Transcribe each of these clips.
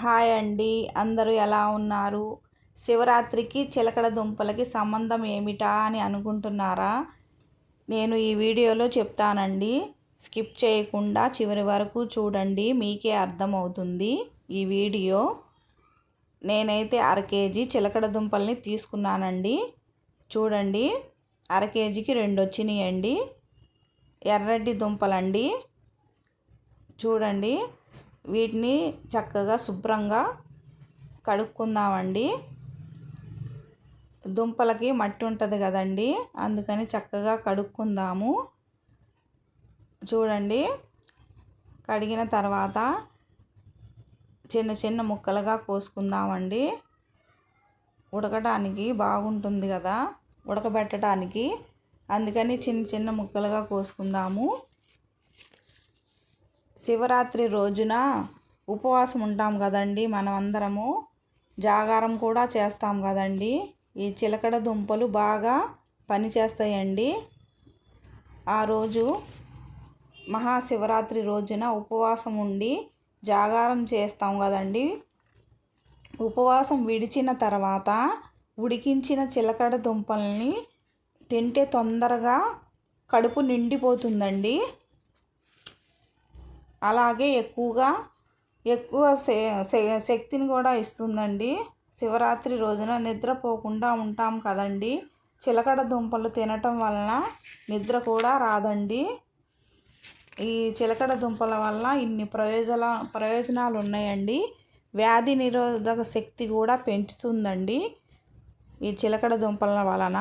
Hi అండి. అందరూ ఎలా ఉన్నారు? శివరాత్రికి చిలకడ దుంపలకి సంబంధం ఏమిటా అని అనుకుంటున్నారా? నేను ఈ వీడియోలో చెప్తానండి. స్కిప్ చేయకుండా చివరి వరకు చూడండి మీకే అర్థమవుతుంది ఈ వీడియో. నేనైతే అర కేజీ చిలకడ దుంపల్ని తీసుకున్నానండి. చూడండి అర కేజీకి రెండు వచ్చినాయండి. ఎర్రటి దుంపలండి. చూడండి వీటిని చక్కగా శుభ్రంగా కడుక్కుందామండి. దుంపలకి మట్టి ఉంటుంది కదండి అందుకని చక్కగా కడుక్కుందాము. చూడండి కడిగిన తర్వాత చిన్న చిన్న ముక్కలుగా కోసుకుందామండి. ఉడకడానికి బాగుంటుంది కదా ఉడకబెట్టడానికి అందుకని చిన్న చిన్న ముక్కలుగా కోసుకుందాము. శివరాత్రి రోజున ఉపవాసం ఉంటాం కదండి మనం అందరము జాగారం కూడా చేస్తాం కదండి. ఈ చిలకడ దుంపలు బాగా పనిచేస్తాయండి ఆ రోజు మహాశివరాత్రి రోజున ఉపవాసం ఉండి జాగారం చేస్తాం కదండి. ఉపవాసం విడిచిన తర్వాత ఉడికించిన చిలకడ దుంపల్ని తింటే తొందరగా కడుపు నిండిపోతుందండి. అలాగే ఎక్కువగా ఎక్కువ శక్తిని కూడా ఇస్తుందండి. శివరాత్రి రోజున నిద్రపోకుండా ఉంటాం కదండి. చిలకడ దుంపలు తినటం వలన నిద్ర కూడా రాదండి. ఈ చిలకడ దుంపల వల్ల ఇన్ని ప్రయోజన ప్రయోజనాలు ఉన్నాయండి వ్యాధి నిరోధక శక్తి కూడా పెంచుతుందండి ఈ చిలకడ దుంపల వలన.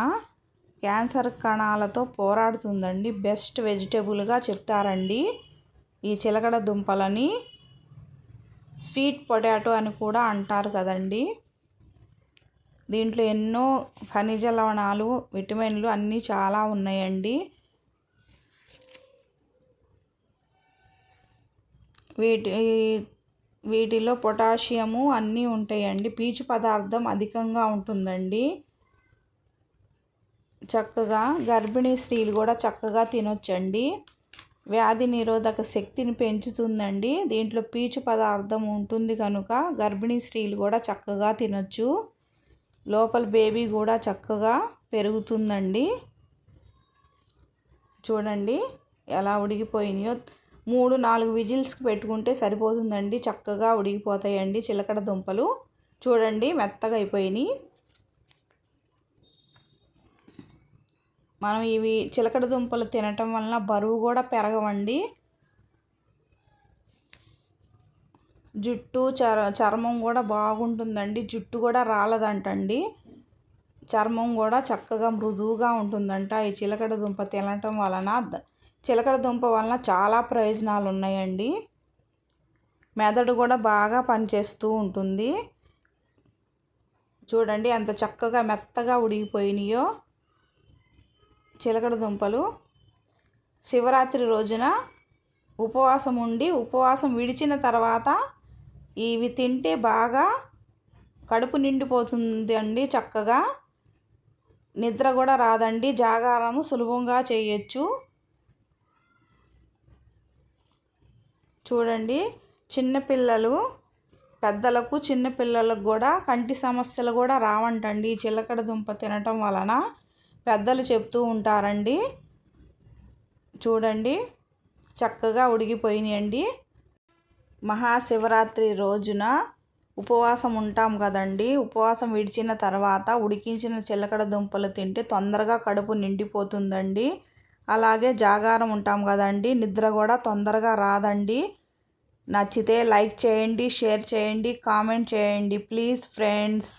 క్యాన్సర్ కణాలతో పోరాడుతుందండి. బెస్ట్ వెజిటేబుల్గా చెప్తారండి. ఈ చిలకడ దుంపలని స్వీట్ పొటాటో అని కూడా అంటారు కదండి. దీంట్లో ఎన్నో ఖనిజ లవణాలు విటమిన్లు అన్నీ చాలా ఉన్నాయండి. వీటి వీటిలో పొటాషియము అన్నీ ఉంటాయండి. పీచు పదార్థం అధికంగా ఉంటుందండి. చక్కగా గర్భిణీ స్త్రీలు కూడా చక్కగా తినొచ్చండి. వ్యాధి నిరోధక శక్తిని పెంచుతుందండి. దీంట్లో పీచు పదార్థం ఉంటుంది కనుక గర్భిణీ స్త్రీలు కూడా చక్కగా తినచ్చు. లోపల బేబీ కూడా చక్కగా పెరుగుతుందండి. చూడండి ఎలా ఉడికిపోయినాయో. మూడు నాలుగు విజిల్స్కి పెట్టుకుంటే సరిపోతుందండి. చక్కగా ఉడికిపోతాయండి చిలకడ దుంపలు. చూడండి మెత్తగా అయిపోయినాయి. మనం ఇవి చిలకడ దుంపలు తినటం వలన బరువు కూడా పెరగవండి. జుట్టు చర చర్మం కూడా బాగుంటుందండి. జుట్టు కూడా రాలదంటండి. చర్మం కూడా చక్కగా మృదువుగా ఉంటుందంట. ఈ చిలకడ దుంప తినటం వలన చిలకడ దుంప వలన చాలా ప్రయోజనాలు ఉన్నాయండి. మెదడు కూడా బాగా పనిచేస్తూ ఉంటుంది. చూడండి ఎంత చక్కగా మెత్తగా ఉడిగిపోయినాయో. చిలకడ దుంపలు. శివరాత్రి రోజున ఉపవాసం ఉండి ఉపవాసం విడిచిన తర్వాత ఇవి తింటే బాగా కడుపు నిండిపోతుంది అండి చక్కగా. నిద్ర కూడా రాదండి జాగారము సులభంగా చేయొచ్చు. చూడండి చిన్నపిల్లలు పెద్దలకు చిన్నపిల్లలకు కూడా కంటి సమస్యలు కూడా రావంటండి చిలకడ దుంప తినటం వలన. పెద్దలు చెప్తూ ఉంటారండి. చూడండి. చక్కగా ఉడిగిపోయినాయండి. మహాశివరాత్రి రోజున ఉపవాసం ఉంటాం కదండి. ఉపవాసం విడిచిన తర్వాత ఉడికించిన చిలకడ దుంపలు తింటే తొందరగా కడుపు నిండిపోతుందండి. అలాగే జాగారం ఉంటాం కదండి. నిద్ర కూడా తొందరగా రాదండి. నచ్చితే లైక్ చేయండి షేర్ చేయండి కామెంట్ చేయండి ప్లీజ్ ఫ్రెండ్స్.